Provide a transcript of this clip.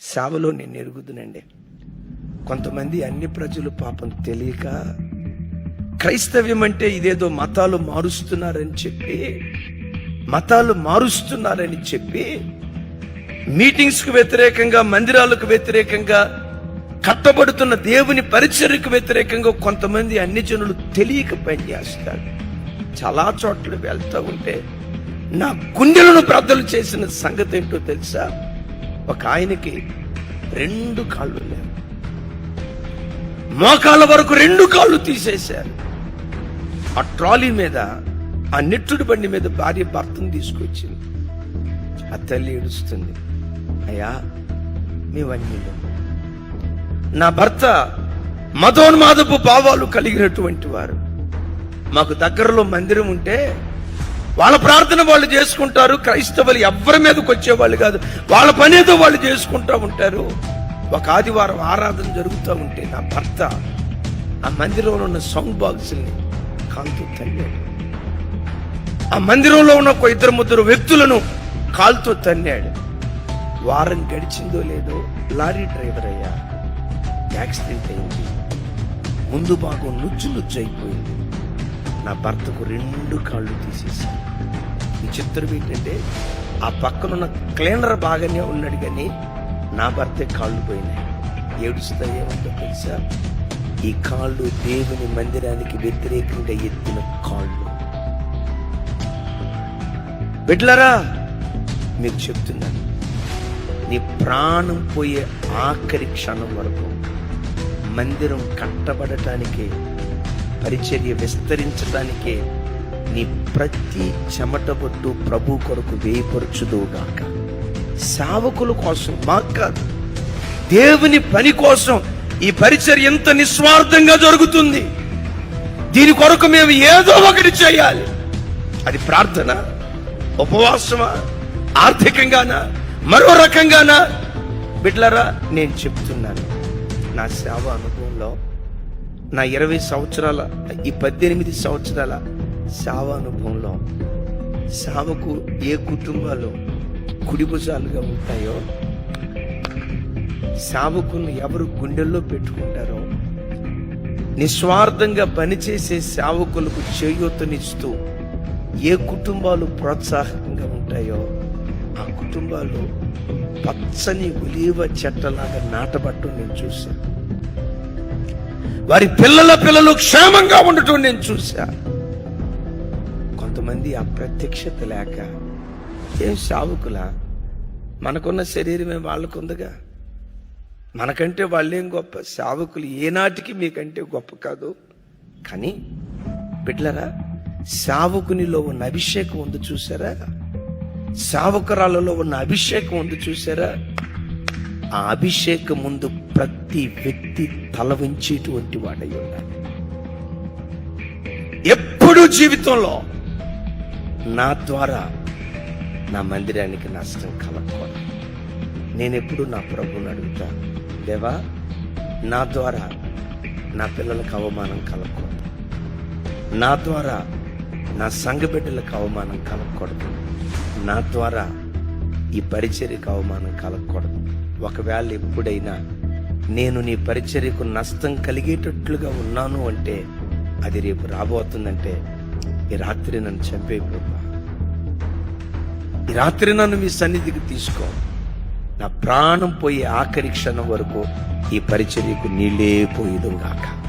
సేవలో నేను ఎరుగుదునండి. కొంతమంది అన్ని ప్రజలు పాపం తెలియక క్రైస్తవ్యం అంటే ఇదేదో మతాలు మారుస్తున్నారని చెప్పి మతాలు మారుస్తున్నారని చెప్పి మీటింగ్స్కు వ్యతిరేకంగా మందిరాలకు వ్యతిరేకంగా కట్టబడుతున్న దేవుని పరిచర్యకు వ్యతిరేకంగా కొంతమంది అన్ని జనులు తెలియక పనిచేస్తారు చాలా చోట్ల వెళ్తూ ఉంటే నా గుండెలను బ్రద్దలు చేసిన సంగతి ఏంటో తెలుసా? ఒక ఆయనకి రెండు కాళ్ళు లేవు. మోకాల వరకు రెండు కాళ్ళు తీసేశారు. ఆ ట్రాలీ మీద ఆ నెట్టుడు బండి మీద భార్య భర్తను తీసుకొచ్చింది. ఆ తల్లి ఏడుస్తుంది అయ్యా మేవన్నీ నా భర్త మదోన్మాదపు భావాలు కలిగినటువంటి వారు. మాకు దగ్గరలో మందిరం ఉంటే వాళ్ళ ప్రార్థన వాళ్ళు చేసుకుంటారు. క్రైస్తవులు ఎవరి మీదకి వచ్చేవాళ్ళు కాదు. వాళ్ళ పనేదో వాళ్ళు చేసుకుంటూ ఉంటారు. ఒక ఆదివారం ఆరాధన జరుగుతూ ఉంటే నా భర్త ఆ మందిరంలో ఉన్న సౌండ్ బాక్స్ని కాలుతూ తన్నాడు. ఆ మందిరంలో ఉన్న ఒక ఇద్దరు ముద్దరు వ్యక్తులను కాలుతో తన్నాడు. వారం గడిచిందో లేదో లారీ డ్రైవర్ అయ్యా. యాక్సిడెంట్ అయింది. ముందు భాగం నుజ్జు నుజ్జు అయిపోయింది. నా భర్తకు రెండు కాళ్ళు తీసేసాను ఈ చిత్రం ఏంటంటే ఆ పక్కనున్న క్లీనర్ బాగానే ఉన్నాడు కానీ నా భర్తే కాళ్ళు పోయినాయి. ఏడుస్తాయేమంటో తెలుసా? ఈ కాళ్ళు దేవుని మందిరానికి వ్యతిరేకంగా ఎత్తిన కాళ్ళు. బిడ్లరా మీకు చెప్తున్నాను. నీ ప్రాణం పోయే ఆఖరి క్షణం వరకు మందిరం కట్టబడటానికే పరిచర్య విస్తరించడానికే నీ ప్రతి చెమట పట్టు ప్రభు కొరకు వేయపరచుదువుగాక. సేవకుల కోసం మాకు కాదు దేవుని పని కోసం ఈ పరిచర్య ఎంత నిస్వార్థంగా జరుగుతుంది. దీని కొరకు మేము ఏదో ఒకటి చేయాలి. అది ప్రార్థన ఉపవాసమా ఆర్థికంగానా మరో రకంగానా? బిడ్లరా నేను చెప్తున్నాను నా సేవ అనుభవంలో నా ఇరవై సంవత్సరాల ఈ పద్దెనిమిది సంవత్సరాల సేవ అనుభవంలో సేవకు ఏ కుటుంబాలు కుడిభుజాలుగా ఉంటాయో సేవకులను ఎవరు గుండెల్లో పెట్టుకుంటారో నిస్వార్థంగా పనిచేసే సేవకులకు చేయూతనిస్తూ ఏ కుటుంబాలు ప్రోత్సాహకంగా ఉంటాయో ఆ కుటుంబాలు పచ్చని ఉలీవ చెట్టలాగా నాటబట్టం నేను చూశాను. వారి పిల్లల పిల్లలు క్షేమంగా ఉండటం నేను చూశా. కొంతమంది అప్రత్యక్షత లేక ఏం సావుకులా మనకున్న శరీరమే వాళ్ళకుందగా. మనకంటే వాళ్ళేం గొప్ప సావుకులు ఏనాటికి మీకంటే గొప్ప కాదు. కానీ బిడ్లరా సావుకునిలో ఉన్న అభిషేకం ఉంది చూసారా సావకురాలలో ఉన్న అభిషేకం ఉంది చూసారా ఆ అభిషేకం ముందు ప్రతి వ్యక్తి తల వంచేటువంటి వాడై ఉండాలి ఎప్పుడు జీవితంలో నా ద్వారా నా మందిరానికి నష్టం కలగకూడదు. నేను ఎప్పుడు నా ప్రభువుని అడుగుతా దేవా నా ద్వారా నా పిల్లలకు అవమానం కలగకూడదు. నా ద్వారా నా సంఘ బిడ్డలకు అవమానం కలగకూడదు. నా ద్వారా ఈ పరిచర్యకు అవమానం కలగకూడదు. ఒకవేళ ఎప్పుడైనా నేను నీ పరిచర్యకు నష్టం కలిగేటట్లుగా ఉన్నాను అంటే అది రేపు రాబోతుందంటే ఈ రాత్రి నన్ను చంపేయబోతా ఈ రాత్రి నన్ను మీ సన్నిధికి తీసుకో. నా ప్రాణం పోయే ఆఖరి క్షణం వరకు ఈ పరిచర్యకు నీళ్ళే పోయేదు గాక.